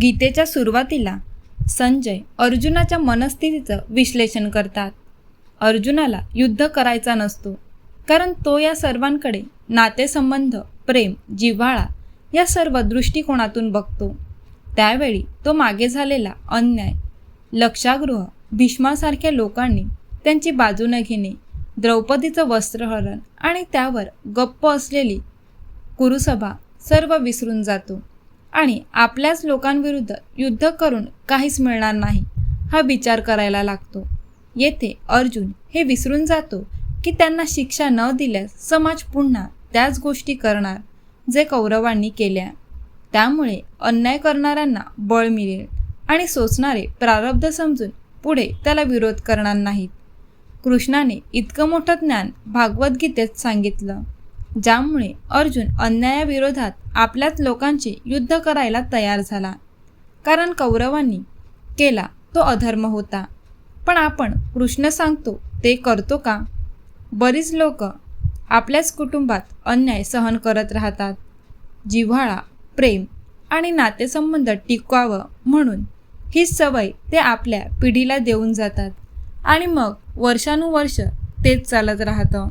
गीतेच्या सुरुवातीला संजय अर्जुनाच्या मनस्थितीचं विश्लेषण करतात. अर्जुनाला युद्ध करायचा नसतो कारण तो या सर्वांकडे नातेसंबंध प्रेम जिव्हाळा या सर्व दृष्टिकोनातून बघतो. त्यावेळी तो मागे झालेला अन्याय लक्षागृह भीष्मासारख्या लोकांनी त्यांची बाजू न घेणे द्रौपदीचं वस्त्रहरण आणि त्यावर गप्प असलेली कुरुसभा सर्व विसरून जातो. आणि आपल्याच लोकांविरुद्ध युद्ध करून काहीच मिळणार नाही हा विचार करायला लागतो. येथे अर्जुन हे विसरून जातो की त्यांना शिक्षा न दिल्यास समाज पुन्हा त्याच गोष्टी करणार जे कौरवांनी केल्या. त्यामुळे अन्याय करणाऱ्यांना बळ मिळेल आणि सोचणारे प्रारब्ध समजून पुढे त्याला विरोध करणार नाहीत. कृष्णाने इतकं मोठं ज्ञान भागवद्गीतेत सांगितलं. ज्यामुळे अर्जुन अन्यायाविरोधात आपल्याच लोकांचे युद्ध करायला तयार झाला. कारण कौरवांनी केला तो अधर्म होता. पण आपण कृष्ण सांगतो ते करतो का? बरीच लोक आपल्याच कुटुंबात अन्याय सहन करत राहतात. जिव्हाळा प्रेम आणि नातेसंबंध टिकवावं म्हणून ही सवय ते आपल्या पिढीला देऊन जातात आणि मग वर्षानुवर्ष तेच चालत राहतं.